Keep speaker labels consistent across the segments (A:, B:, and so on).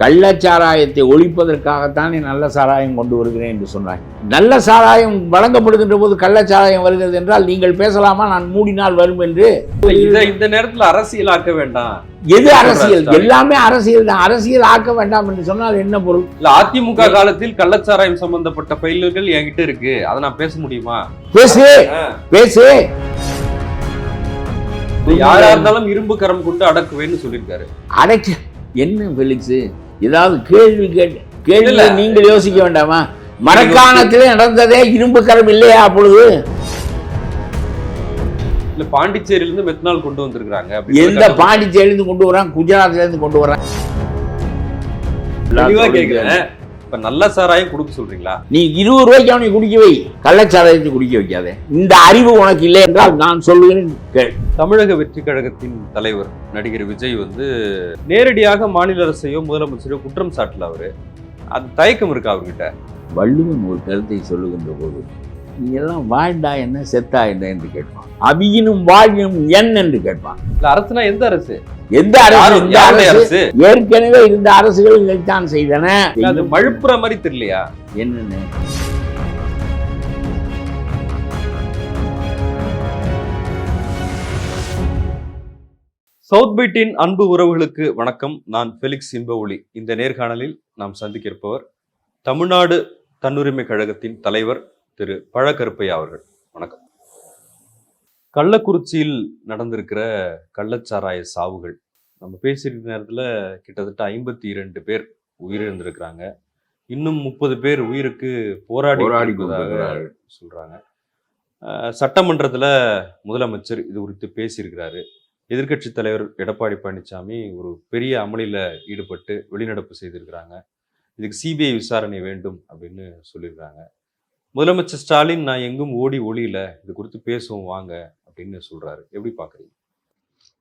A: கள்ளச்சாராயத்தை ஒழிப்பதற்காகத்தானே நல்ல சாராயம் கொண்டு வருகிறேன் என்று சொன்னார் நல்ல சாராயம் வழங்கப்படுகின்ற போது கள்ளச்சாராயம் வருகிறது என்றால் நீங்கள் பேசலாமா? நான் மூடினால் வரும் என்று.
B: இத இந்த நேரத்துல அரசியலாக்க வேண்டாம்.
A: எது அரசியல். எல்லாமே அரசியல் தான். அரசியல் ஆக்க வேண்டாம் என்று சொன்னால் என்ன பொருள்?
B: இல்ல அதிமுக காலத்தில் கள்ளச்சாராயம் சம்பந்தப்பட்ட ஃபைல்கள் என்கிட்ட இருக்கு. அதை நான் பேச முடியுமா?
A: பேசு. பேசு.
B: யாரா இருந்தாலும் இரும்பு கரம் கொண்டு அடக்குவேன்னு சொல்லியிருக்காரு.
A: அடைக்க. என்ன ஃபெலிக்ஸ் ஏதாவது கேள்வி கேட்டு கேள்வி
B: இல்ல.
A: நீங்கள் யோசிக்க வேண்டாமா? மரக்காணத்திலே நடந்ததே இரும்பு கரம் இல்லையா அப்பொழுது?
B: இல்ல பாண்டிச்சேரியில இருந்து மெத்தனால் கொண்டு வந்திருக்காங்க
A: எந்த பாண்டிச்சேரியிலிருந்து கொண்டு வரான் குஜராத்ல இருந்து கொண்டு வரான்
B: தெளிவா கேக்குறேன். இப்ப நல்ல சாராயம் கொடுக்க சொல்றீங்களா?
A: நீ இருபது ரூபாய்க்கு அவனை குடிக்க வை. கள்ளச்சாராயத்தை குடிக்க வைக்காதே. இந்த அறிவு உனக்கு இல்லை என்றால் நான் சொல்லுகிறேன் கேள்.
B: தமிழக வெற்றி கழகத்தின் தலைவர் நடிகர் விஜய் வந்து நேரடியாக மாநில அரசையோ முதலமைச்சரையோ குற்றம் சாட்டல அவரு. அது தயக்கம் இருக்கா அவர்கிட்ட?
A: வள்ளுவன் ஒரு கருத்தை சொல்லுகின்ற போது நீ எல்லாம் வாழ்டா என்ன செத்தா என்ன என்று கேட்பான். அபியினும் வாழ்வினும் என் என்று கேட்பான்.
B: அரசுனா எந்த அரசு?
A: எந்த அரசு? இந்த அரசு? ஏற்கனவே இருந்த அரசுகள் இதைத்தான் செய்தன.
B: அது மழுப்புற மாதிரி தெரியலையா?
A: என்னன்னு?
B: சவுத் பீட்டின் அன்பு உறவுகளுக்கு வணக்கம். நான் ஃபெலிக்ஸ் இன்பஒளி இந்த நேர்காணலில் நாம் சந்திக்க இருப்பவர் தமிழ்நாடு தன்னுரிமை கழகத்தின் தலைவர் திரு பழக்கருப்பையா அவர்கள். வணக்கம். கள்ளக்குறிச்சியில் நடந்திருக்கிற கள்ளச்சாராய சாவுகள். நம்ம பேசியிருக்க நேரத்தில் கிட்டத்தட்ட ஐம்பத்தி இரண்டு பேர் உயிரிழந்திருக்கிறாங்க. இன்னும் முப்பது பேர் உயிருக்கு போராடி
A: போராடி.
B: சொல்றாங்க. சட்டமன்றத்துல முதலமைச்சர் இது குறித்து பேசியிருக்கிறாரு. எதிர்க்கட்சி தலைவர் எடப்பாடி பழனிசாமி ஒரு பெரிய அமளியில ஈடுபட்டு வெளிநடப்பு செய்திருக்கிறாங்க. இதுக்கு சிபிஐ விசாரணை வேண்டும் அப்படின்னு சொல்லியிருக்காங்க முதலமைச்சர் ஸ்டாலின் நான் எங்கும் ஓடி ஒளியில இது குறித்து பேசுவோம் வாங்க அப்படின்னு சொல்றாரு. எப்படி பாக்குறீங்க?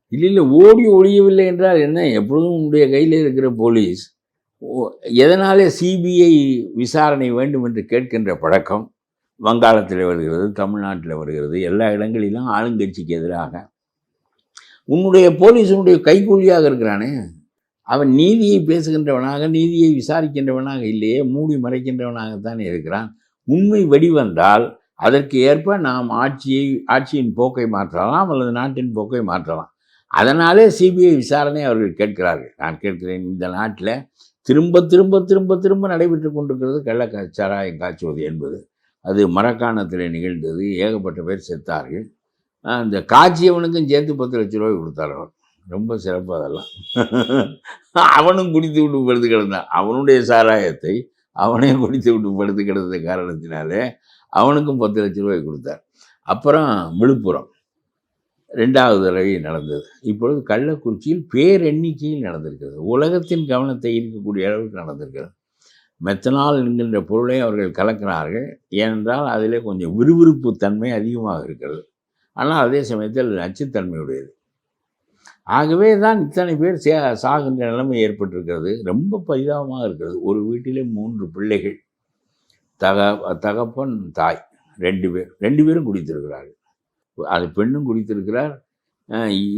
A: இல்லை இல்லை ஓடி ஒழியவில்லை என்றால் என்ன? எப்பொழுதும் உன்னுடைய கையில் இருக்கிற போலீஸ் ஓ- எதனாலே சிபிஐ விசாரணை வேண்டும் என்று கேட்கின்ற பழக்கம் வங்காளத்தில் வருகிறது தமிழ்நாட்டில் வருகிறது எல்லா இடங்களிலும் ஆளுங்கட்சிக்கு எதிராக. உன்னுடைய போலீஸுனுடைய கைக்கூலியாக இருக்கிறானே. அவன் நீதியை பேசுகின்றவனாக நீதியை விசாரிக்கின்றவனாக இல்லையே மூடி மறைக்கின்றவனாகத்தானே இருக்கிறான். உண்மை வெளிவந்தால் அதற்கு ஏற்ப நாம் ஆட்சியை ஆட்சியின் போக்கை மாற்றலாம் அல்லது நாட்டின் போக்கை மாற்றலாம். அதனாலே சிபிஐ விசாரணை அவர்கள் கேட்கிறார்கள். நான் கேட்கிறேன் இந்த நாட்டில் திரும்ப திரும்ப திரும்ப திரும்ப நடைபெற்று கொண்டிருக்கிறது கள்ள சாராயம் காய்ச்சுவது என்பது. அது மரக்காணத்தில் நிகழ்ந்தது ஏகப்பட்ட பேர் செத்தார்கள். அந்த காய்ச்சியவனுக்கும் சேர்த்து பத்து லட்ச ரூபாய் கொடுத்தார் அவன் ரொம்ப சிறப்பு அதெல்லாம். அவனும் குடித்து விட்டு படுத்து கிடந்தான். அவனுடைய சாராயத்தை அவனையும் குடித்து விட்டு படுத்து கிடந்த காரணத்தினாலே அவனுக்கும் பத்து லட்ச ரூபாய் கொடுத்தார். அப்புறம் விழுப்புரம். ரெண்டாவது தடவை நடந்தது. இப்பொழுது கள்ளக்குறிச்சியில் பேரெண்ணிக்கையில் நடந்திருக்கிறது. உலகத்தின் கவனத்தை ஈர்க்கக்கூடிய அளவுக்கு நடந்திருக்கிறது. மெத்தனால் என்கின்ற பொருளை அவர்கள் கலக்கிறார்கள். ஏனென்றால் அதிலே கொஞ்சம் விறுவிறுப்பு தன்மை அதிகமாக இருக்கிறது. ஆனால் அதே சமயத்தில் நச்சுத்தன்மையுடையது. ஆகவே தான் இத்தனை பேர் சே சாகின்ற நிலைமை ஏற்பட்டிருக்கிறது. ரொம்ப பரிதாபமாக இருக்கிறது. ஒரு வீட்டிலே மூன்று பிள்ளைகள் தக தகப்பன் தாய் ரெண்டு பேர் ரெண்டு பேரும் குடித்திருக்கிறார்கள். அது பெண்ணும் குடித்திருக்கிறார்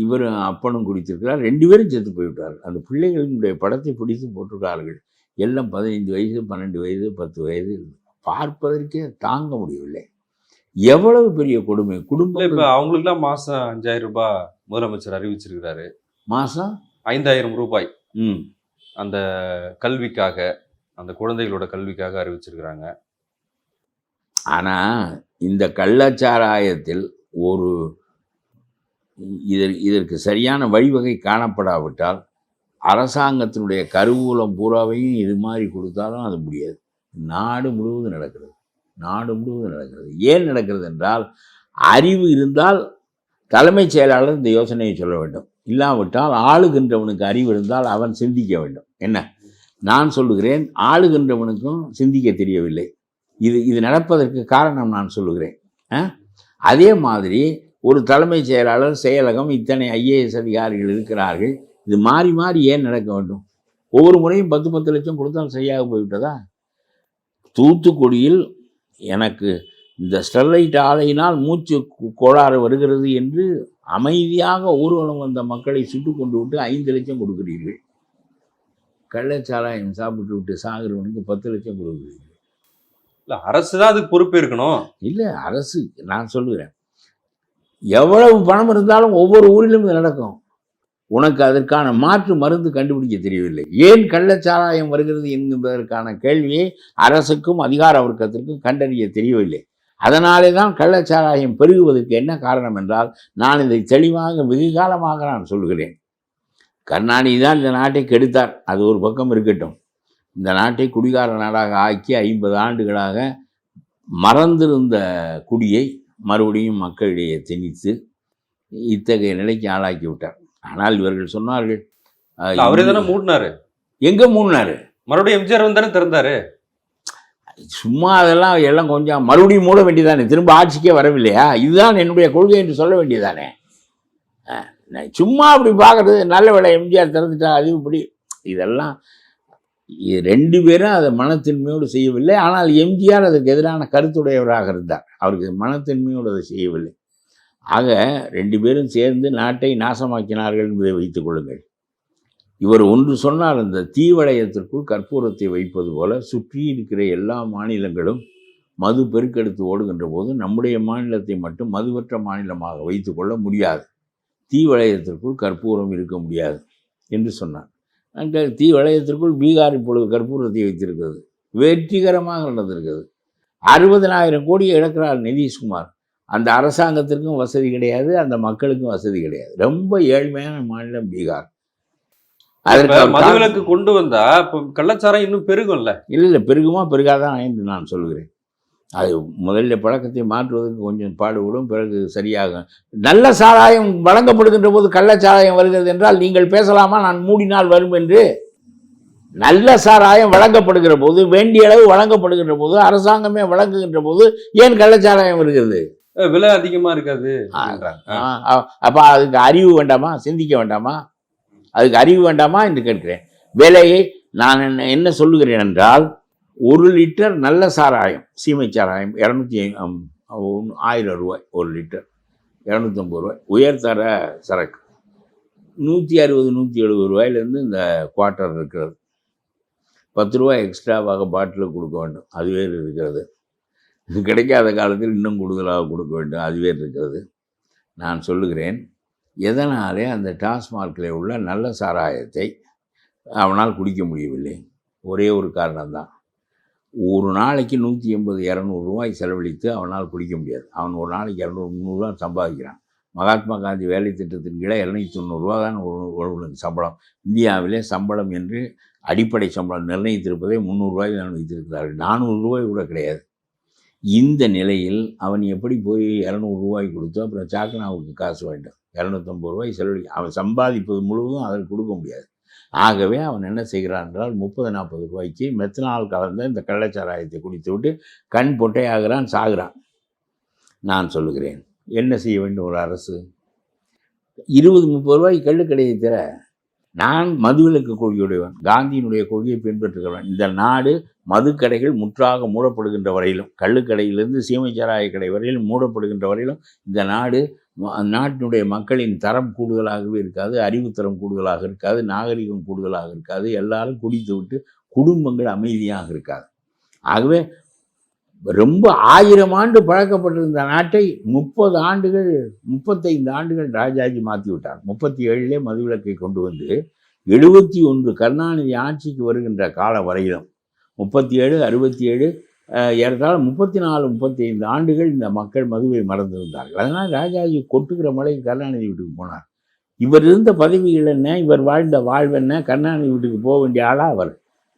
A: இவரும் அப்பனும் குடித்திருக்கிறார். ரெண்டு பேரும் செத்து போய்விட்டார்கள். அந்த பிள்ளைகளினுடைய படத்தை பிடித்து போட்டிருக்கார்கள் எல்லாம் பதினைந்து வயசு பன்னெண்டு வயது பத்து வயது பார்ப்பதற்கே தாங்க முடியவில்லை. எவ்வளவு பெரிய கொடுமை. குடும்பம்
B: அவங்களுக்கு எல்லாம் மாதம் அஞ்சாயிரம் ரூபாய் முதலமைச்சர் அறிவிச்சிருக்கிறாரு.
A: மாசம்
B: ஐந்தாயிரம் ரூபாய்
A: ம்.
B: அந்த கல்விக்காக அந்த குழந்தைகளோட கல்விக்காக அறிவிச்சிருக்கிறாங்க.
A: ஆனால் இந்த கள்ளச்சாராயத்தில் ஒரு இதற்கு இதற்கு சரியான வழிவகை காணப்படாவிட்டால் அரசாங்கத்தினுடைய கருவூலம் பூராவையும் இது மாதிரி கொடுத்தாலும் அது முடியாது. நாடு முழுவதும் நடக்கிறது. நாடு முழுவதும் நடக்கிறது. ஏன் நடக்கிறது என்றால் அறிவு இருந்தால் தலைமைச் செயலாளர் இந்த யோசனையை சொல்ல வேண்டும். இல்லாவிட்டால் ஆளுகின்றவனுக்கு அறிவு இருந்தால் அவன் சிந்திக்க வேண்டும். என்ன? நான் சொல்லுகிறேன் ஆளுகின்றவனுக்கும் சிந்திக்க தெரியவில்லை. இது இது நடப்பதற்கு காரணம் நான் சொல்லுகிறேன். ஆ? அதே மாதிரி ஒரு தலைமைச் செயலாளர் செயலகம் இத்தனை ஐஏஎஸ் அதிகாரிகள் இருக்கிறார்கள். இது மாறி மாறி ஏன் நடக்க வேண்டும்? ஒவ்வொரு முறையும் பத்து பத்து லட்சம் கொடுத்தால் சரியாக போய்விட்டதா? தூத்துக்குடியில் எனக்கு இந்த ஸ்டெர்லைட் ஆலையினால் மூச்சு கோளாறு வருகிறது என்று அமைதியாக ஊர்வலம் வந்த மக்களை சுட்டு கொண்டு விட்டு ஐந்து லட்சம் கொடுக்கிறீர்கள். கள்ளச்சாராயம் சாப்பிட்டு விட்டு சாகுறவனுக்கு பத்து லட்சம் கொடுக்குது
B: இல்ல அரசு தான் அதுக்கு பொறுப்பு இருக்கணும்.
A: இல்லை அரசு நான் சொல்லுகிறேன். எவ்வளவு பணம் இருந்தாலும் ஒவ்வொரு ஊரிலும் இது நடக்கும். உனக்கு அதற்கான மாற்று மருந்து கண்டுபிடிக்க தெரியவில்லை. ஏன் கள்ளச்சாராயம் வருகிறது என்கின்றதற்கான கேள்வியை அரசுக்கும் அதிகார வர்க்கத்திற்கும் கண்டறிய தெரியவில்லை. அதனாலே தான் கள்ளச்சாராயம் பெருகுவதற்கு என்ன காரணம் என்றால் நான் இதை தெளிவாக வெகு காலமாக நான் சொல்கிறேன். கருணாநிதி தான் இந்த நாட்டை கெடுத்தார். அது ஒரு பக்கம் இருக்கட்டும். இந்த நாட்டை குடிகார நாடாக ஆக்கி ஐம்பது ஆண்டுகளாக மறந்திருந்த குடியை மறுபடியும் மக்களிடையே திணித்து இத்தகைய நிலைக்கு ஆளாக்கி விட்டார். ஆனால் இவர்கள் சொன்னார்கள்
B: அவரே தானே மூடினாரு?
A: எங்க மூடினாரு?
B: மறுபடியும் எம்ஜிஆர் வந்து தானே திறந்தாரு?
A: சும்மா அதெல்லாம் எல்லாம் கொஞ்சம் மறுபடியும் மூட வேண்டியதானே திரும்ப ஆட்சிக்கே வரவில்லையா? இதுதான் என்னுடைய கொள்கை என்று சொல்ல வேண்டியதானே நான் சும்மா அப்படி பார்க்குறது நல்ல வேலை. எம்ஜிஆர் திறந்துட்டா அது இப்படி. இதெல்லாம் இது ரெண்டு பேரும் அதை மனத்தின்மையோடு செய்யவில்லை. ஆனால் எம்ஜிஆர் அதுக்கு எதிரான கருத்துடையவராக இருந்தார் அவருக்கு மனத்தின்மையோடு அதை செய்யவில்லை. ஆக ரெண்டு பேரும் சேர்ந்து நாட்டை நாசமாக்கினார்கள் என்பதை வைத்துக் கொள்ளுங்கள். இவர் ஒன்று சொன்னார் அந்த தீவளையத்திற்குள் கற்பூரத்தை வைப்பது போல சுற்றி இருக்கிற எல்லா மாநிலங்களும் மது பெருக்கெடுத்து ஓடுகின்ற போது நம்முடைய மாநிலத்தை மட்டும் மதுவற்ற மாநிலமாக வைத்துக்கொள்ள முடியாது. தீவளையத்திற்குள் கற்பூரம் இருக்க முடியாது என்று சொன்னார். அந்த தீவளையத்திற்குள் பீகார் இப்பொழுது கற்பூரத்தை வைத்திருக்கிறது. வெற்றிகரமாக நடந்திருக்கிறது. அறுபதனாயிரம் கோடி இழக்கிறார் நிதிஷ்குமார். அந்த அரசாங்கத்திற்கும் வசதி கிடையாது அந்த மக்களுக்கும் வசதி கிடையாது. ரொம்ப ஏழ்மையான மாநிலம் பீகார்.
B: மதுவிலக்கு கொண்டு வந்தா இப்ப கள்ளச்சாரம் இன்னும் பெருகும்ல?
A: இல்லை இல்லை பெருகுமா பெருகாதான் என்று நான் சொல்கிறேன். அது முதல்ல பழக்கத்தை மாற்றுவதற்கு கொஞ்சம் பாடுபடும் பிறகு சரியாகும் நல்ல சாராயம் வழங்கப்படுகின்ற போது கள்ளச்சாராயம் வருகிறது என்றால் நீங்கள் பேசலாமா? நான் மூடினால் வரும் என்று. நல்ல சாராயம் வழங்கப்படுகிற போது வேண்டிய அளவு வழங்கப்படுகின்ற போது அரசாங்கமே வழங்குகின்ற போது ஏன் கள்ளச்சாராயம் வருகிறது?
B: விலை அதிகமா இருக்காது.
A: அப்ப அதுக்கு அறிவு வேண்டாமா? சிந்திக்க வேண்டாமா? அதுக்கு அறிவு வேண்டாமா என்று கேட்கிறேன். விலையை நான் என்ன என்ன சொல்லுகிறேன் என்றால் ஒரு லிட்டர் நல்ல சாராயம் சீமை சாராயம் இரநூத்தி ஆயிரம் ரூபாய் ஒரு லிட்டர். இரநூத்தம்பது ரூபாய். உயர்தர சரக்கு. நூற்றி அறுபது நூற்றி எழுபது ரூபாயிலேருந்து இந்த குவார்ட்டர் இருக்கிறது. பத்து ரூபாய் எக்ஸ்ட்ராவாக பாட்டில் கொடுக்க வேண்டும். அதுவே இருக்கிறது. இது கிடைக்காத காலத்தில் இன்னும் கூடுதலாக கொடுக்க வேண்டும். அதுவே இருக்கிறது. நான் சொல்லுகிறேன் எதனாலே அந்த டாஸ்மார்க்கில் உள்ள நல்ல சாராயத்தை அவனால் குடிக்க முடியவில்லை? ஒரே ஒரு காரணம்தான். ஒரு நாளைக்கு நூற்றி எண்பது இரநூறுவாய் செலவழித்து அவனால் குடிக்க முடியாது. அவன் ஒரு நாளைக்கு இரநூறு முந்நூறுரூவா சம்பாதிக்கிறான். மகாத்மா காந்தி வேலை திட்டத்தின் கீழே இரநூத்தி தொண்ணூறுரூவா தான் ஒரு ஒருவனுக்கு சம்பளம். இந்தியாவிலே சம்பளம் என்று அடிப்படை சம்பளம் நிர்ணயித்திருப்பதை முந்நூறுரூவாய் தான் வைத்திருக்கிறார்கள் கூட கிடையாது. இந்த நிலையில் அவன் எப்படி போய் இரநூறு ரூபாய் கொடுத்து அப்புறம் சாக்கனாவுக்கு காசு வாங்கிட்டான். இரநூத்தம்பது ரூபாய் செலவழி அவன் சம்பாதிப்பது முழுவதும் அதற்கு கொடுக்க முடியாது. ஆகவே அவன் என்ன செய்கிறான் என்றால் முப்பது நாற்பது ரூபாய்க்கு மெத்தனால் கலந்த இந்த கள்ளச்சாராயத்தை குடித்து விட்டு கண் பொட்டையாகிறான் சாகிறான். நான் சொல்லுகிறேன் என்ன செய்ய வேண்டும் ஒரு அரசு? இருபது முப்பது ரூபாய்க்கு கள்ளுக்கடையை தர நான் மதுவிலக்கு கொள்கையுடையவன். காந்தியினுடைய கொள்கையை பின்பற்றுகிறவன். இந்த நாடு மதுக்கடைகள் முற்றாக மூடப்படுகின்ற வரையிலும் கள்ளுக்கடையிலிருந்து சீமைச்சாராய கடை வரையிலும் மூடப்படுகின்ற வரையிலும் இந்த நாடு நாட்டினுடைய மக்களின் தரம் கூடுதலாகவே இருக்காது அறிவுத்தரம் கூடுதலாக இருக்காது நாகரிகம் கூடுதலாக இருக்காது எல்லாரும் குடித்து விட்டு குடும்பங்கள் அமைதியாக இருக்காது. ஆகவே ரொம்ப ஆயிரம் ஆண்டு பழக்கப்பட்டிருந்த நாட்டை முப்பது ஆண்டுகள் முப்பத்தைந்து ஆண்டுகள் ராஜாஜி மாற்றி விட்டார். முப்பத்தி ஏழிலே மதுவிலக்கை கொண்டு வந்து எழுபத்தி ஒன்று கருணாநிதி ஆட்சிக்கு வருகின்ற காலம் வரையிலும் முப்பத்தி ஏழு அறுபத்தி ஏழு ஏறத்தாழ முப்பத்தி நாலு முப்பத்தி ஐந்து ஆண்டுகள் இந்த மக்கள் மதுவை மறந்திருந்தார்கள். அதனால் ராஜாஜி கொட்டுகிற மலைக்கு கருணாநிதி வீட்டுக்கு போனார். இவர் இருந்த பதவிகள் என்ன? இவர் வாழ்ந்த வாழ்வென்ன கருணாநிதி வீட்டுக்கு போக வேண்டிய ஆளாக அவர்.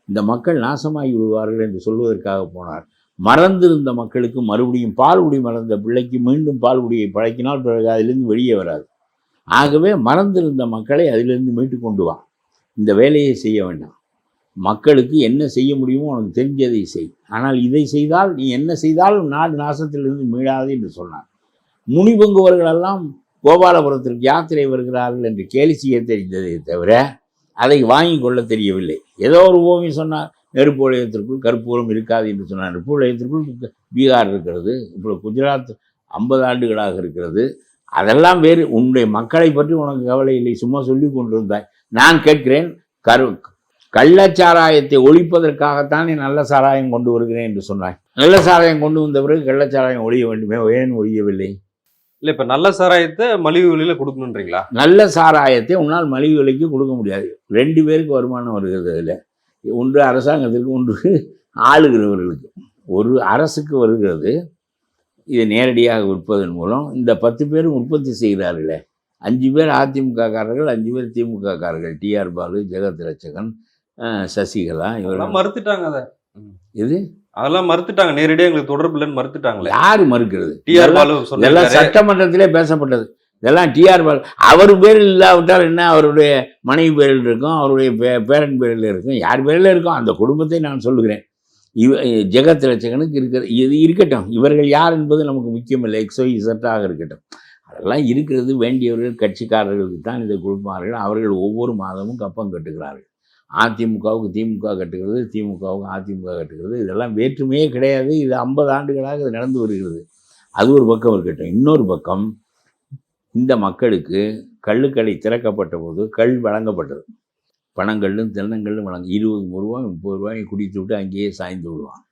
A: இந்த மக்கள் நாசமாகி விடுவார்கள் என்று சொல்வதற்காக போனார். மறந்திருந்த மக்களுக்கு மறுபடியும் பால் குடி மறந்த பிள்ளைக்கு மீண்டும் பால்குடியை பழக்கினால் பிறகு அதிலிருந்து வெளியே வராது. ஆகவே மறந்திருந்த மக்களை அதிலிருந்து மீட்டு கொண்டு வா. இந்த வேலையை செய்ய வேண்டாம். மக்களுக்கு என்ன செய்ய முடியுமோ உனக்கு தெரிஞ்சதை செய். ஆனால் இதை செய்தால் நீ என்ன செய்தாலும் நாடு நாசத்திலிருந்து மீளாது என்று சொன்னார் முனிபங்குவர்களெல்லாம் கோபாலபுரத்திற்கு யாத்திரை வருகிறார்கள் என்று கேலி செய்ய தெரிந்ததை தவிர அதை வாங்கி கொள்ள தெரியவில்லை. ஏதோ ஒரு ஓவியம் சொன்னார் நெருப்பு வளையத்திற்குள் கற்பூரம் இருக்காது என்று சொன்னார். நெருப்பு வளையத்திற்குள் பீகார் இருக்கிறது. இப்போ குஜராத் ஐம்பது ஆண்டுகளாக இருக்கிறது. அதெல்லாம் வேறு. உன்னுடைய மக்களை பற்றி உனக்கு கவலை இல்லை. சும்மா சொல்லி கொண்டிருந்தாய். நான் கேட்கிறேன் கரு கள்ளச்சாராயத்தை ஒழிப்பதற்காகத்தானே நல்ல சாராயம் கொண்டு வருகிறேன் என்று சொன்னாய். நல்ல சாராயம் கொண்டு வந்த பிறகு கள்ளச்சாராயம் ஒழிய வேண்டுமே. ஏன் ஒழியவில்லை?
B: இல்ல இப்ப நல்ல சாராயத்தை மலிவு விலையில கொடுக்கணுன்றீங்களா?
A: நல்ல சாராயத்தை உன்னால் மலிவு விலைக்கு கொடுக்க முடியாது. ரெண்டு பேருக்கு வருமானம் வருகிறது அதில். ஒன்று அரசாங்கத்திற்கு ஒன்று ஆளுகிறவர்களுக்கு. ஒரு அரசுக்கு வருகிறது இதை நேரடியாக விற்பதன் மூலம் இந்த பத்து பேரும் உற்பத்தி செய்கிறார்களே. அஞ்சு பேர் அதிமுக காரர்கள் அஞ்சு பேர் திமுக காரர்கள். டிஆர் பாலு ஜெகத் ரட்சகன் சசிகலா இவரெல்லாம்
B: மறுத்துட்டாங்க அதை.
A: இது
B: அதெல்லாம் மறுத்துட்டாங்க. நேரடியா எங்களுக்கு தொடர்பு இல்லைன்னு மறுத்துட்டாங்களே.
A: யாரு மறுக்கிறது?
B: டிஆர் பாலு சொன்னாரு.
A: சட்டமன்றத்திலே பேசப்பட்டது. இதெல்லாம் டிஆர் பால் அவர் பேரில் இல்லாவிட்டால் என்ன? அவருடைய மனைவி பேரில் இருக்கும் அவருடைய பே பேரன் பேரில் இருக்கும் யார் பேரில் இருக்கும்? அந்த குடும்பத்தை நான் சொல்லுகிறேன். இவ ஜெகத் லட்சகனுக்கு இருக்கிற இது இருக்கட்டும். இவர்கள் யார் என்பது நமக்கு முக்கியமில்லை. எக்ஸோ இசட்டாக இருக்கட்டும். அதெல்லாம் இருக்கிறது வேண்டியவர்கள் கட்சிக்காரர்களுக்கு தான் இதை கொடுப்பார்கள். அவர்கள் ஒவ்வொரு மாதமும் கப்பம் கட்டுகிறார்கள். அதிமுகவுக்கு திமுக கட்டுகிறது திமுகவுக்கு அதிமுக கட்டுகிறது. இதெல்லாம் வேற்றுமையே கிடையாது. இது ஐம்பது ஆண்டுகளாக இது நடந்து வருகிறது. அது ஒரு பக்கம் இருக்கட்டும். இன்னொரு பக்கம் இந்த மக்களுக்கு கள்ளுக்கடை திறக்கப்பட்ட போது கல் வழங்கப்பட்டது. பணங்கள்லும் தென்னங்களும் வழங்க இருபது ரூபாய் முப்பது ரூபாய் குடித்து விட்டு அங்கேயே சாய்ந்து விடுவான்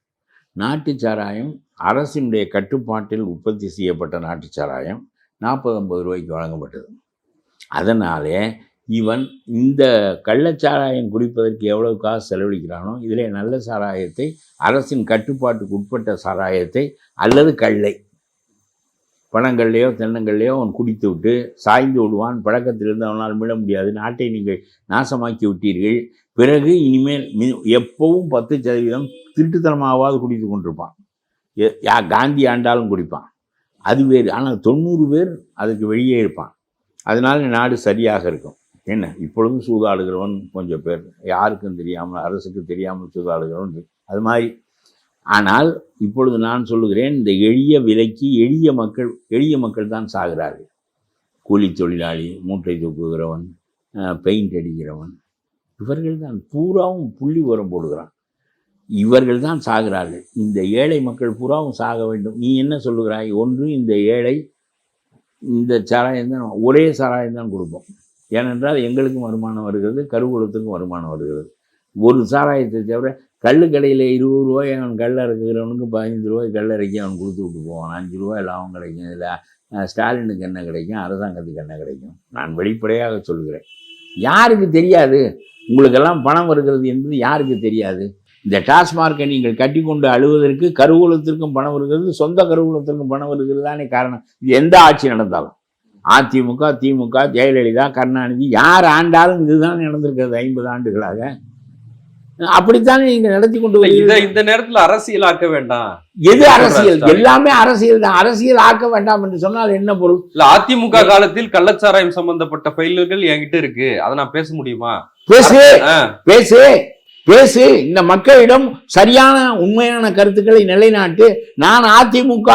A: நாட்டுச் சாராயம் அரசினுடைய கட்டுப்பாட்டில் உற்பத்தி செய்யப்பட்ட நாட்டுச் சாராயம் நாற்பது ஐம்பது ரூபாய்க்கு வழங்கப்பட்டது. அதனாலே இவன் இந்த கள்ளச்சாராயம் குடிப்பதற்கு எவ்வளவு காசு செலவழிக்கிறானோ இதிலே நல்ல சாராயத்தை அரசின் கட்டுப்பாட்டுக்கு உட்பட்ட சாராயத்தை அல்லது கள்ளை பணங்கள்லையோ தென்னங்கள்லையோ அவன் குடித்து விட்டு சாய்ந்து விடுவான். பழக்கத்திலிருந்து அவனால் மீள முடியாது. நாட்டை நீங்கள் நாசமாக்கி விட்டீர்கள். பிறகு இனிமேல் மி- எப்பவும் பத்து சதவீதம் திருட்டுத்தனமாவது குடித்து கொண்டிருப்பான். யா காந்தி ஆண்டாலும் குடிப்பான். அது வேறு. ஆனால் தொண்ணூறு பேர் அதுக்கு வெளியே இருப்பான். அதனால நாடு சரியாக இருக்கும். என்ன? இப்பொழுதும் சூதாடுகிறவன் கொஞ்சம் பேர். யாருக்கும் தெரியாமல் அரசுக்கு தெரியாமல் சூதாடுகிறவன். அது மாதிரி ஆனால் இப்பொழுது நான் சொல்லுகிறேன் இந்த எளிய விலைக்கு எளிய மக்கள் எளிய மக்கள் தான் சாகிறார்கள். கூலி தொழிலாளி மூட்டை தூக்குகிறவன் பெயிண்ட் அடிக்கிறவன் இவர்கள் தான் பூராவும் புள்ளி உரம் போடுகிறான். இவர்கள் தான் சாகிறார்கள். இந்த ஏழை மக்கள் பூராவும் சாக வேண்டும். நீ என்ன சொல்லுகிறாய்? ஒன்று இந்த ஏழை இந்த சாராயம் தான் ஒரே சாராயம் தான் கொடுப்போம். ஏனென்றால் எங்களுக்கும் வருமானம் வருகிறது கருவூலத்துக்கும் வருமானம் வருகிறது. ஒரு சாராயத்தை தவிர கள்ளு கடையில் இருபது ரூபாய் அவன் கல் இறக்குகிறவனுக்கு பதினஞ்சு ரூபாய் கல் இறக்கி அவன் கொடுத்து விட்டு போவான். அஞ்சு ரூபாய் லாபம் கிடைக்கும். இதில் ஸ்டாலினுக்கு என்ன கிடைக்கும்? அரசாங்கத்துக்கு என்ன கிடைக்கும்? நான் வெளிப்படையாக சொல்கிறேன் யாருக்கு தெரியாது? உங்களுக்கெல்லாம் பணம் வருகிறது என்பது யாருக்கு தெரியாது? இந்த டாஸ்மார்க்கை நீங்கள் கட்டி கொண்டு அழுவதற்கு கருவூலத்திற்கும் பணம் வருகிறது சொந்த கருவூலத்திற்கும் பணம் வருகிறது தானே காரணம். இது எந்த ஆட்சி நடந்தாலும். அதிமுக திமுக ஜெயலலிதா கருணாநிதி யார் ஆண்டாலும் இதுதான் நடந்திருக்கிறது ஐம்பது ஆண்டுகளாக. அப்படித்தானே நீங்க நடத்தி கொண்டு
B: இத. இந்த நேரத்துல அரசியலாக்க வேண்டாம்.
A: எது அரசியல். எல்லாமே அரசியல் தான். அரசியல் ஆக்க வேண்டாம் என்று சொன்னால் என்ன பொருள்?
B: இல்ல அதிமுக காலத்தில் கள்ளச்சாராயம் சம்பந்தப்பட்ட ஃபைல்கள் என்கிட்ட இருக்கு. அதை நான் பேச முடியுமா?
A: பேசு பேசு. பேசு. இந்த மக்களிடம் சரியான உண்மையான கருத்துக்களை நிலைநாட்டு நான் அதிமுக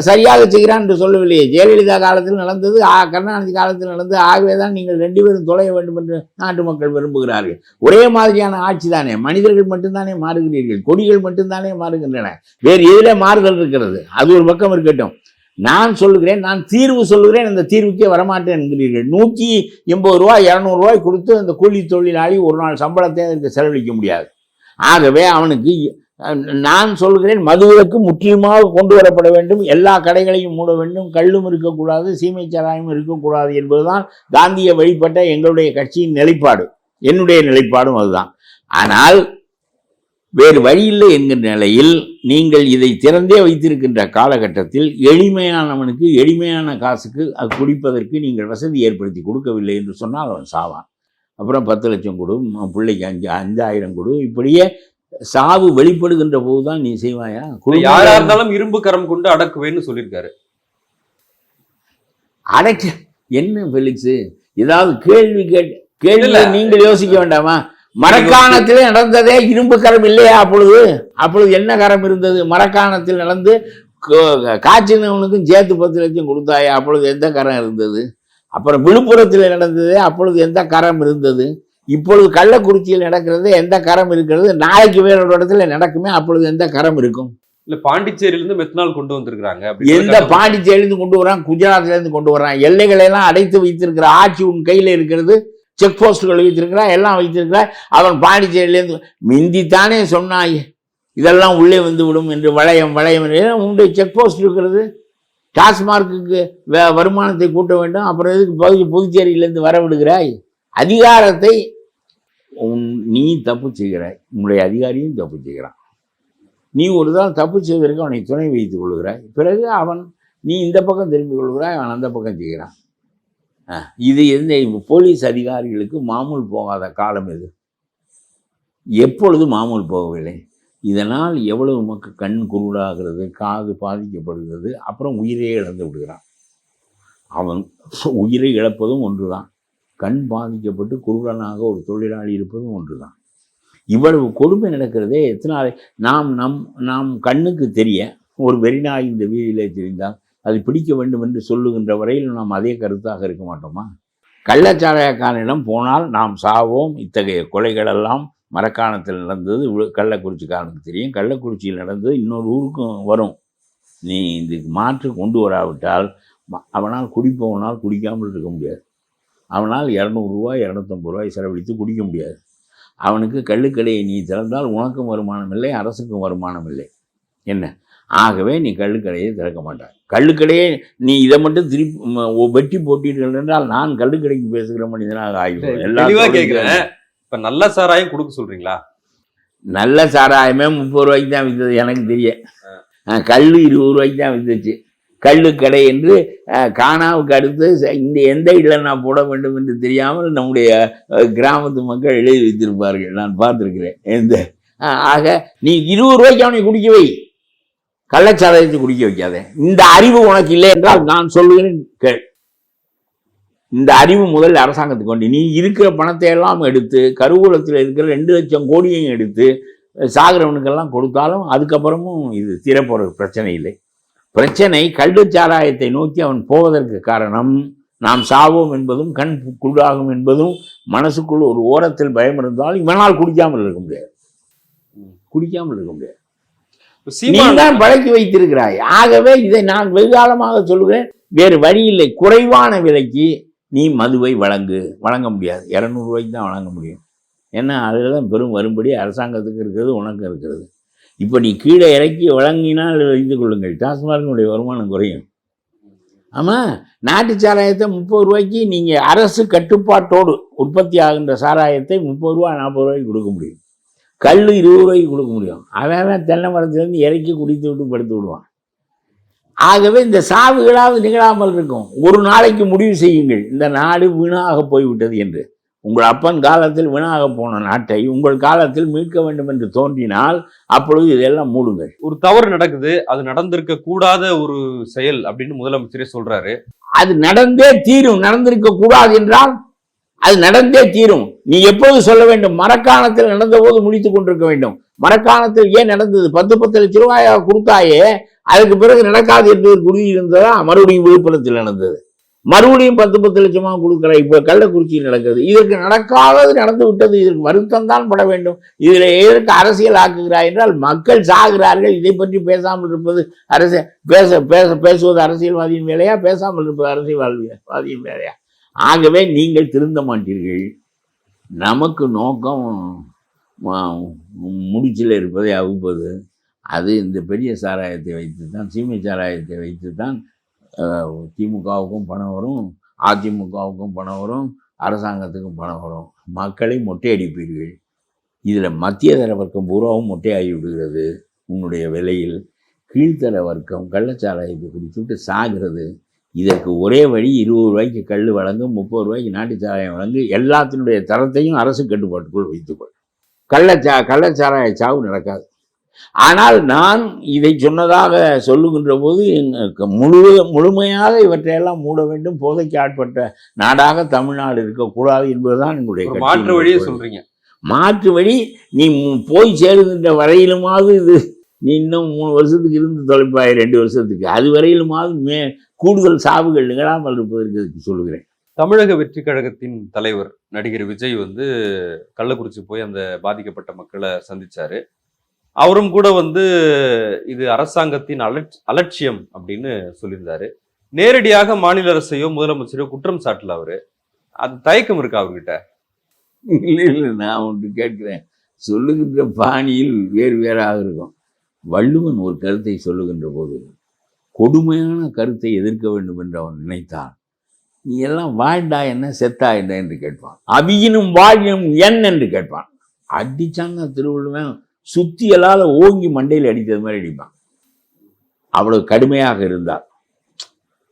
A: சரியாக செய்கிறான் என்று சொல்லவில்லையே ஜெயலலிதா காலத்தில் நடந்தது ஆ, கருணாநிதி காலத்தில் நடந்தது. ஆகவே தான் நீங்கள் ரெண்டு பேரும் தொலைய வேண்டும் என்று நாட்டு மக்கள் விரும்புகிறார்கள். ஒரே மாதிரியான ஆட்சி தானே. மனிதர்கள் மட்டும்தானே மாறுகிறீர்கள். கொடிகள் மட்டும்தானே மாறுகின்றன. வேறு எதிலே மாறுதல் இருக்கிறது. அது ஒரு பக்கம் இருக்கட்டும். நான் சொல்லுகிறேன் நான் தீர்வு சொல்லுகிறேன் இந்த தீர்வுக்கே வரமாட்டேன் என்கிறீர்கள். நூற்றி எண்பது ரூபாய் இரநூறுவாய் கொடுத்து அந்த கூலி தொழிலாளி ஒரு நாள் சம்பளத்தை அதற்கு செலவழிக்க முடியாது. ஆகவே அவனுக்கு நான் சொல்கிறேன் மதுவிலக்கு முற்றிலுமாக கொண்டு வரப்பட வேண்டும். எல்லா கடைகளையும் மூட வேண்டும். கல்லும் இருக்கக்கூடாது சீமை சாராயமும் இருக்கக்கூடாது என்பதுதான் காந்திய வழிபட்ட எங்களுடைய கட்சியின் நிலைப்பாடு. என்னுடைய நிலைப்பாடும் அதுதான். ஆனால் வேறு வழியில்லை என்கிற நிலையில் நீங்கள் இதை திறந்தே வைத்திருக்கின்ற காலகட்டத்தில் எளிமையானவனுக்கு எளிமையான காசுக்கு அது குடிப்பதற்கு நீங்கள் வசதி ஏற்படுத்தி கொடுக்கவில்லை என்று சொன்னால் அவன் சாவான். அப்புறம் பத்து லட்சம் கொடு பிள்ளைக்கு அஞ்சு அஞ்சாயிரம் கொடு இப்படியே சாவு வெளிப்படுகின்ற போதுதான் நீ செய்வாயா?
B: யாரா இருந்தாலும் இரும்பு கரம் கொண்டு அடக்குவேன்னு சொல்லியிருக்காரு.
A: அடைக்க என்ன ஃபெலிக்ஸ் ஏதாவது கேள்வி கேட்டு கேள்வி
B: இல்ல.
A: நீங்கள் யோசிக்க வேண்டாமா? மரக்காணத்திலே நடந்ததே இரும்பு கரம் இல்லையா அப்பொழுது? அப்பொழுது என்ன கரம் இருந்தது? மரக்காணத்தில் நடந்து காய்ச்சினவனுக்கும் சேர்த்து பத்து லட்சம் கொடுத்தாயா? அப்பொழுது எந்த கரம் இருந்தது? அப்புறம் விழுப்புரத்தில் நடந்ததே அப்பொழுது எந்த கரம் இருந்தது? இப்பொழுது கள்ளக்குறிச்சியில் நடக்கிறது எந்த கரம் இருக்கிறது? நாளைக்கு வேறொரு இடத்துல நடக்குமே அப்பொழுது எந்த கரம் இருக்கும்?
B: இல்ல பாண்டிச்சேரியில இருந்து மெத்தனால் கொண்டு வந்திருக்காங்க
A: எந்த பாண்டிச்சேரியிலிருந்து கொண்டு வரான்? குஜராத்ல இருந்து கொண்டு வரான்? எல்லைகளை எல்லாம் அடைத்து வைத்திருக்கிற ஆட்சி உன் கையில இருக்கிறது? செக் போஸ்ட்டுகள் வைத்திருக்கிறாய் எல்லாம் வைத்திருக்கிறாய் அவன் பாண்டிச்சேரியிலேருந்து மிந்தித்தானே சொன்னாய். இதெல்லாம் உள்ளே வந்து விடும் என்று வளையம் வளையம் என்று. உன்னுடைய செக் போஸ்ட் இருக்கிறது? டாஸ்மார்க்குக்கு வே வருமானத்தை கூட்ட வேண்டும் அப்புறம் எதுக்கு பகுதி புதுச்சேரியிலேருந்து வர விடுகிறாய்? அதிகாரத்தை நீ தப்பு செய்கிறாய். உன்னுடைய அதிகாரியும் தப்பு செய்கிறான். நீ ஒரு தான் தப்பு செய்வதற்கு அவனை துணை வைத்துக் கொள்கிறாய். பிறகு அவன் நீ இந்த பக்கம் திரும்பிக் கொள்கிறாய் அவன் அந்த பக்கம் செய்கிறான். இது எந்த போலீஸ் அதிகாரிகளுக்கு மாமூல் போகாத காலம் இது எப்பொழுது மாமூல் போகவில்லை? இதனால் எவ்வளவு மக்கள் கண் குருடாகிறது காது பாதிக்கப்படுகிறது அப்புறம் உயிரையே இழந்து விடுகிறான். அவன் உயிரை இழப்பதும் ஒன்று தான் கண் பாதிக்கப்பட்டு குருடனாக ஒரு தொழிலாளி இருப்பதும் ஒன்று தான் இவ்வளவு கொடுமை நடக்கிறதே எத்தனை நாம் நம் நாம் கண்ணுக்கு தெரிய ஒரு வெறிநாய் இந்த வீதியிலே தெரிந்தால் அது பிடிக்க வேண்டும் என்று சொல்லுகின்ற வரையில் நாம் அதே கருத்தாக இருக்க மாட்டோமா? கள்ளச்சாராயக்காரனிடம் போனால் நாம் சாவோம். இத்தகைய கொலைகளெல்லாம் மரக்காணத்தில் நடந்தது. கள்ளக்குறிச்சிக்காரனுக்கு தெரியும். கள்ளக்குறிச்சியில் நடந்தது. இன்னொரு ஊருக்கும் வரும். நீ இதுக்கு மாற்று கொண்டு வராவிட்டால் அவனால் குடிப்பவனால் குடிக்காமல் இருக்க முடியாது. அவனால் இரநூறுவா இரநூத்தம்பது ரூபாய் செலவழித்து குடிக்க முடியாது. அவனுக்கு கள்ளுக்கடையை நீ திறந்தால் உனக்கும் வருமானம் இல்லை அரசுக்கும் வருமானம் இல்லை. என்ன? ஆகவே நீ கள்ளுக்கடையை திறக்க மாட்டாய். கள்ளுக்கடையே நீ இதை மட்டும் திருப்பி வெட்டி போட்டீர்கள் என்றால் நான் கள்ளுக்கடைக்கு பேசுகிற மனிதனாக ஆகிவிடுவேன். எல்லா
B: தெளிவா
A: தொழிலும்
B: கேக்குறேன். இப்ப நல்ல சாராயம் கொடுக்க சொல்றீங்களா?
A: நல்ல சாராயமே முப்பது ரூபாய்க்கு தான் விற்றது எனக்கு தெரிய அஹ் கல்லு இருபது ரூபாய்க்கு தான் வித்துச்சு. கல்லு கடை என்று அஹ், கானாவுக்கு அடுத்து இந்த எந்த இதில் நான் போட வேண்டும் என்று தெரியாமல் நம்முடைய கிராமத்து மக்கள் எழுதி வைத்திருப்பார்கள். நான் பார்த்துருக்கிறேன். எந்த ஆக நீ இருபது ரூபாய்க்கு அவனை குடிக்க வை. கள்ளச்சாராயத்தை குடிக்க வைக்காத. இந்த அறிவு உனக்கு இல்லை என்றால் நான் சொல்லுகிறேன் கேள். இந்த அறிவு முதல் அரசாங்கத்துக்கு கொண்டு நீ இருக்கிற பணத்தை எல்லாம் எடுத்து கருவூலத்தில் இருக்கிற ரெண்டு லட்சம் கோடியையும் எடுத்து சாகிறவனுக்கெல்லாம் கொடுத்தாலும் அதுக்கப்புறமும் இது தீரப்போகிற பிரச்சனை இல்லை. பிரச்சனை கள்ளச்சாராயத்தை நோக்கி அவன் போவதற்கு காரணம் நாம் சாவோம் என்பதும் கண் குள்ளாகும் என்பதும் மனசுக்குள் ஒரு ஓரத்தில் பயம் இருந்தால் இவனால் குடிக்காமல் இருக்க முடியாது. குடிக்காமல் இருக்க முடியாது. தான் பழக்கி வைத்திருக்கிறாய். ஆகவே இதை நான் வெகுகாலமாக சொல்கிறேன். வேறு வழி இல்லை. குறைவான விலைக்கு நீ மதுவை வழங்கு. வழங்க முடியாது. இரநூறு ரூபாய்க்கு தான் வழங்க முடியும். ஏன்னா அதில் தான் பெரும் வரும்படி அரசாங்கத்துக்கு இருக்கிறது உனக்கு இருக்கிறது. இப்போ நீ கீழே இறக்கி வழங்கினால் வைத்துக் கொள்ளுங்கள். டாஸ்மார்க்கினுடைய வருமானம் குறையும். ஆமாம் நாட்டு சாராயத்தை முப்பது ரூபாய்க்கு நீங்கள் அரசு கட்டுப்பாட்டோடு உற்பத்தி ஆகின்ற சாராயத்தை முப்பது ரூபா நாற்பது ரூபாய்க்கு கொடுக்க முடியும். கல் இருபது ரூபாய்க்கு கொடுக்க முடியும். அவன் தென்னை மரத்துலேருந்து இறக்கி குடித்து விட்டு படுத்து விடுவான். ஆகவே இந்த சாவுகளாவது நிகழாமல் இருக்கும். ஒரு நாளைக்கு முடிவு செய்யுங்கள். இந்த நாடு வீணாக போய்விட்டது என்று. உங்கள் அப்பன் காலத்தில் வீணாக போன நாட்டை உங்கள் காலத்தில் மீட்க வேண்டும் என்று தோன்றினால் அப்பொழுது இதெல்லாம் மூடுங்கள்.
B: ஒரு தவறு நடக்குது. அது நடந்திருக்க கூடாத ஒரு செயல் அப்படின்னு முதலமைச்சரே சொல்றாரு.
A: அது நடந்தே தீரும். நடந்திருக்க கூடாது என்றால் அது நடந்தே தீரும். நீ எப்போது சொல்ல வேண்டும்? மரக்காணத்தில் நடந்தபோது முடித்துக் கொண்டிருக்க வேண்டும். மரக்காணத்தில் ஏன் நடந்தது? பத்து பத்து லட்ச ரூபாய் கொடுத்தாயே அதுக்கு பிறகு நடக்காது என்று குருதி இருந்ததா? மறுபடியும் விழுப்புரத்தில் நடந்தது. மறுபடியும் பத்து பத்து லட்சமாக கொடுக்குற இப்ப கள்ளக்குறிச்சியில் நடக்குது இதற்கு நடக்காதது நடந்து விட்டது. இதற்கு வருத்தம் தான் பட வேண்டும். இதில் எதற்கு அரசியல் ஆக்குகிறாய் என்றால் மக்கள் சாகிறார்கள். இதை பற்றி பேசாமல் இருப்பது அரசியல் பேச பேச பேசுவது அரசியல்வாதியின் வேலையா? பேசாமல் இருப்பது அரசியல்வாதியின் வேலையா? ஆகவே நீங்கள் திருந்த மாட்டீர்கள். நமக்கு நோக்கம் முடிச்சில் இருப்பதை அவுப்பது. அது இந்த பெரிய சாராயத்தை வைத்து தான் சீமை சாராயத்தை வைத்து தான் திமுகவுக்கும் பணம் வரும் அதிமுகவுக்கும் பணம் வரும் அரசாங்கத்துக்கும் பணம் வரும். மக்களை மொட்டையடிப்பீர்கள். இதில் மத்திய தர வர்க்கம் பூராவும் மொட்டையாகி விடுகிறது உன்னுடைய விலையில். கீழ்த்தர வர்க்கம் கள்ளச்சாராயத்தை குடிச்சுட்டு சாகிறது. இதற்கு ஒரே வழி இருபது ரூபாய்க்கு கல் வழங்கு முப்பது ரூபாய்க்கு நாட்டு சாராயம் வழங்கு எல்லாத்தினுடைய தரத்தையும் அரசு கட்டுப்பாட்டுக்குள் வைத்துக்கொள். கள்ளச்சா கள்ளச்சாராய சாவு நடக்காது. ஆனால் நான் இதை சொன்னதாக சொல்லுகின்ற போது முழு முழுமையாக இவற்றையெல்லாம் மூட வேண்டும். போதைக்கு ஆட்பட்ட நாடாக தமிழ்நாடு இருக்கக்கூடாது என்பதுதான் எங்களுடைய கட்சியினுடைய
B: மாற்று வழியை. சொல்றீங்க.
A: மாற்று வழி நீ போய் சேருகின்ற வரையிலுமாவது இது நீ இன்னும் மூணு வருஷத்துக்கு இருந்து தொலைப்பாய் ரெண்டு வருஷத்துக்கு. அது வரையிலுமாவது மே கூடுதல் சாவுகள் நிகழாமல் இருப்பதற்கு சொல்லுகிறேன்.
B: தமிழக வெற்றி கழகத்தின் தலைவர் நடிகர் விஜய் வந்து கள்ளக்குறிச்சி போய் அந்த பாதிக்கப்பட்ட மக்களை சந்திச்சாரு. அவரும் கூட வந்து இது அரசாங்கத்தின் அலட்சி அலட்சியம் அப்படின்னு சொல்லியிருந்தாரு. நேரடியாக மாநில அரசையோ முதலமைச்சரையோ குற்றம் சாட்டல அவரு. அது தயக்கம் இருக்கா அவர்கிட்ட?
A: இல்லை இல்லை நான் ஒன்று கேட்கிறேன். சொல்லுகின்ற பாணியில் வேறு வேறாக இருக்கும். வள்ளுவன் ஒரு கருத்தை சொல்லுகின்ற போது கொடுமையான கருத்தை எதிர்க்க வேண்டும் என்று அவன் நினைத்தான். நீ எல்லாம் வாழ்டா என்ன செத்தா என்ன? என்று கேட்பான். அவியினும் வாழினும் என் என்று கேட்பான். அடிச்சாங்க திருவள்ளுவன். சுத்தியலால் ஓங்கி மண்டையில் அடித்தது மாதிரி அடிப்பான். அவ்வளவு கடுமையாக இருந்தார்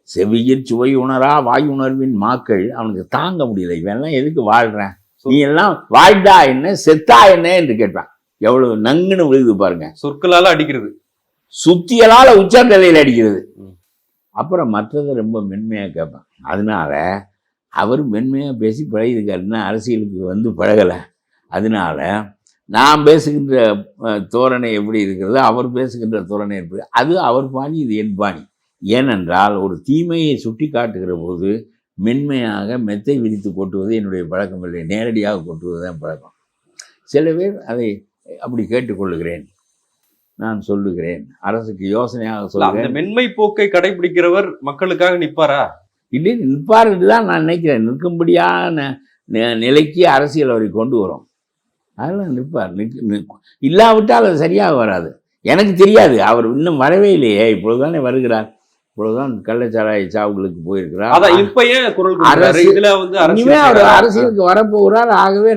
A: செவியில் சுவை உணரா வாய் உணர்வின் மாக்கள் அவனுக்கு தாங்க முடியல. இவன் எல்லாம் எதுக்கு வாழ்கிறேன் நீ எல்லாம் வாழ்டா என்ன செத்தா என்ன? என்று கேட்பான். எவ்வளவு நங்குன்னு விழுது பாருங்க.
B: சொற்களால அடிக்கிறது.
A: சுத்தியலால உச்சந்தலையில் அடிக்கிறது. அப்புறம் மற்றதை ரொம்ப மென்மையா கேட்பான். அதனால அவர் மென்மையா பேசி பழகிருக்காருன்னா அரசியலுக்கு வந்து பழகலை. அதனால நான் பேசுகின்ற தோரணை எப்படி இருக்கிறது அவர் பேசுகின்ற தோரணை எப்படி அது அவர் பாணி இது என் பாணி. ஏனென்றால் ஒரு தீமையை சுட்டி காட்டுகிற போது மென்மையாக மெத்தை விரித்து கொட்டுவது என்னுடைய பழக்கம் இல்லை. நேரடியாக கொட்டுவது தான் பழக்கம். சில பேர் அதை அப்படி கேட்டுக்கொள்ளுகிறேன். நான் சொல்லுகிறேன். அரசுக்கு யோசனையாக சொல்லுகிறேன்.
B: மென்மை போக்கை கடைபிடிக்கிறவர் மக்களுக்காக நிப்பாரா
A: இல்லை நிற்பார் தான் நான் நினைக்கிறேன். நிற்கும்படியான நிலைக்கு அரசியல் அவரை கொண்டு வரும். அதெல்லாம் நிற்பார். நிற்க இல்லாவிட்டால் அது சரியாக வராது. எனக்கு தெரியாது. அவர் இன்னும் வரவே இல்லையே. இப்பொழுதுதானே வருகிறார். இப்பொழுதுதான் கள்ளச்சாராய சாவுகளுக்கு போயிருக்கிறார்
B: அதான் இப்ப ஏன் குரல்
A: அரசு-
B: இதுல வந்து
A: இனிமே அவர்
B: அரசியல்
A: அரசியலுக்கு வரப்போகிறார். ஆகவே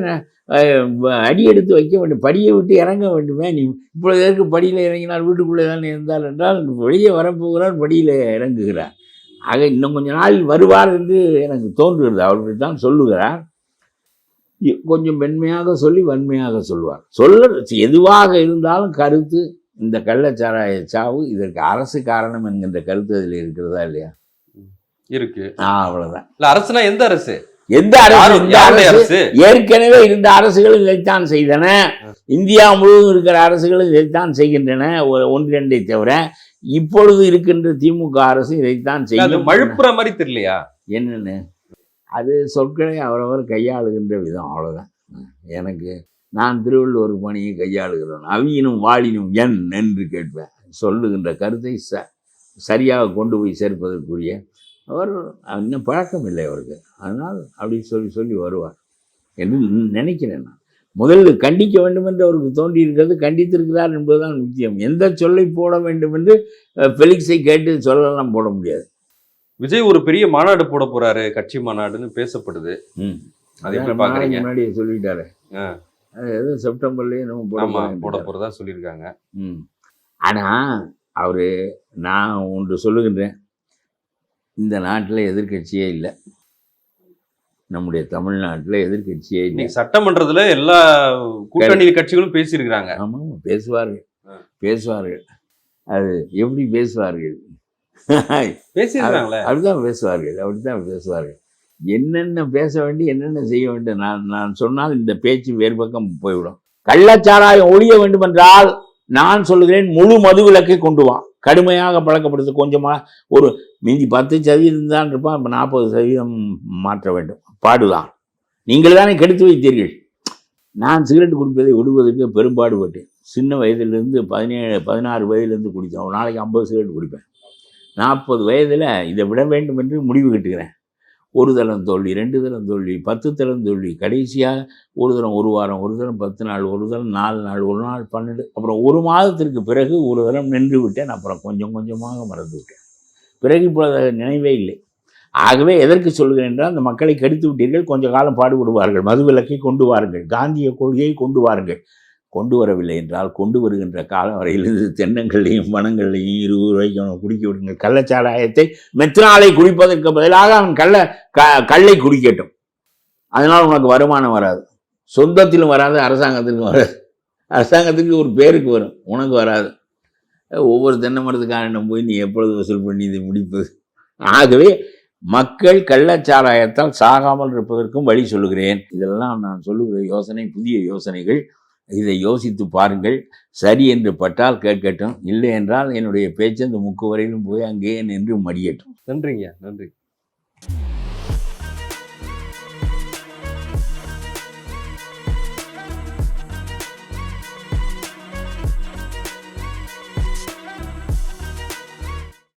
A: அடி எடுத்து வைக்க வேண்டும். படியை விட்டு இறங்க வேண்டுமே. நீ இப்பொழுது எதற்கு படியில் இறங்கினார் வீட்டுக்குள்ளே தானே இருந்தால் என்றால் வெளியே வரப்போகிறார் படியில் இறங்குகிறார். ஆக இன்னும் கொஞ்ச நாள் வருவார் என்று எனக்கு தோன்றுகிறது. அவர் தான் சொல்லுகிறார். கொஞ்சம் மென்மையாக சொல்லி வன்மையாக சொல்லுவார். சொல்ல எதுவாக இருந்தாலும் கருத்து இந்த கள்ளச்சாராய சாவு இதற்கு அரசு காரணம் என்கின்ற கருத்து அதில் இருக்கிறதா இல்லையா?
B: இருக்கு.
A: அவ்வளவுதான்.
B: இல்ல அரசுனா எந்த அரசு?
A: எந்த அரசு? இந்த அரசு ஏற்கனவே இருந்த அரசுகள் இதைத்தான் செய்தன. இந்தியா முழுவதும் இருக்கிற அரசுகள் இதைத்தான் செய்கின்றன. ஒன்றிரண்டை தவிர இப்பொழுது இருக்கின்ற திமுக அரசு இதைத்தான் செய்யும்.
B: மழுப்புற மாதிரி தெரியலையா?
A: என்னன்னு? அது சொற்களை அவரவர் கையாளுகின்ற விதம் அவ்வளவுதான். எனக்கு நான் திருவள்ளுவர் பணியை கையாளுகிறேன் அவியினும் வாழினும் என் என்று கேட்பேன். சொல்லுகின்ற கருத்தை ச சரியாக கொண்டு போய் சேர்ப்பதற்குரிய அவர் இன்னும் பழக்கம் இல்லை அவருக்கு. அதனால் அப்படி சொல்லி சொல்லி வருவார் என்று நினைக்கிறேன் நான். முதல்ல கண்டிக்க வேண்டும் என்று அவருக்கு தோன்றி இருக்கிறது கண்டித்திருக்கிறார் என்பதுதான் முக்கியம். எந்த சொல்லை போட வேண்டும் என்று ஃபெலிக்ஸை கேட்டு சொல்லலாம் போட முடியாது.
B: விஜய் ஒரு பெரிய மாநாடு போட போறாரு கட்சி மாநாடுன்னு பேசப்படுது. அது எப்படி பாக்குறீங்க
A: முன்னாடியே சொல்லிட்டாரு. எதுவும் செப்டம்பர்லயே நம்ம போட
B: போட போறதா சொல்லியிருக்காங்க.
A: ம். ஆனா அவரு நான் ஒன்று சொல்லுகின்றேன். இந்த நாட்டில் எதிர்க்கட்சியே இல்லை. நம்முடைய தமிழ்நாட்டில் எதிர்க்கட்சியே இல்லை.
B: சட்டமன்றத்துல எல்லா கூட்டணி கட்சிகளும் பேசியிருக்கிறாங்க.
A: ஆமாம் பேசுவார்கள். பேசுவார்கள். அது எப்படி பேசுவார்கள்?
B: பேசியிருக்காங்களே
A: அப்படிதான் பேசுவார்கள் அப்படித்தான் பேசுவார்கள். என்னென்ன பேச வேண்டி என்னென்ன செய்ய வேண்டும் நான் நான் சொன்னால் இந்த பேச்சு வேறு பக்கம் போய்விடும். கள்ளச்சாராயம் ஒழிய வேண்டும் என்றால் நான் சொல்லுகிறேன் முழு மதுவிலக்கை கொண்டு வா. கடுமையாக பழக்கப்படுத்த கொஞ்சமாக ஒரு மீதி பத்து சதவீதம் தான் இருப்பான் இப்போ நாற்பது சதவீதம் மாற்ற வேண்டும். பாடுதான். நீங்கள் தானே கெடுத்து வைத்தீர்கள். நான் சிகரெட் குடிப்பதை விடுவதற்கு பெரும்பாடுபட்டேன் சின்ன வயதிலிருந்து பதினேழு பதினாறு வயதிலிருந்து குடித்தேன். ஒரு நாளைக்கு ஐம்பது சிகரெட் குடிப்பேன். நாற்பது வயதில் இதை விட வேண்டும் என்று முடிவு கட்டுகிறேன். ஒரு தளம் தோல்வி ரெண்டு தளம் தோல்வி பத்து தளம் தோல்வி. கடைசியாக ஒரு தரம் ஒரு வாரம் ஒரு தரம் பத்து நாள் ஒரு தரம் நாலு நாள் ஒரு நாள் பன்னெண்டு அப்புறம் ஒரு மாதத்திற்கு பிறகு ஒரு தரம் நின்று விட்டேன் அப்புறம் கொஞ்சம் கொஞ்சமாக மறந்து விட்டேன். பிறகு இப்பொழுது நினைவே இல்லை. ஆகவே எதற்கு சொல்கிறேன் என்றால் அந்த மக்களை கெடுத்து விட்டீர்கள் கொஞ்ச காலம் பாடுபடுவார்கள் மதுவிலக்கை கொண்டு வாருங்கள் காந்திய கொள்கையை கொண்டு வாருங்கள். கொண்டு வரவில்லை என்றால் கொண்டு வருகின்ற காலம் வரையிலிருந்து தென்னங்களையும் வனங்களையும் இருபது ரூபாய்க்கு குடிக்க விடுங்கள். கள்ளச்சாராயத்தை மெத்தனாலை குடிப்பதற்கு பதிலாக அவன் கள்ள க கல்லை குடிக்கட்டும். அதனால் உனக்கு வருமானம் வராது. சொந்தத்திலும் வராது அரசாங்கத்திலும் வராது. அரசாங்கத்துக்கு ஒரு பேருக்கு வரும் உனக்கு வராது. ஒவ்வொரு தென்னை மரத்துக்காரனிடம் போய் நீ எப்பொழுது வசூல் பண்ணி இதை முடிப்பது? ஆகவே மக்கள் கள்ளச்சாராயத்தால் சாகாமல் இருப்பதற்கும் வழி சொல்லுகிறேன். இதெல்லாம் நான் சொல்லுகிற யோசனை புதிய யோசனைகள். இதை யோசித்து பாருங்கள். சரி என்று பட்டால் கேட்கட்டும். இல்லை என்றால் என்னுடைய பேச்சு அந்த முக்கு வரையிலும் போய் அங்கேயே நின்று மடியட்டும்.
B: நன்றிங்க நன்றி.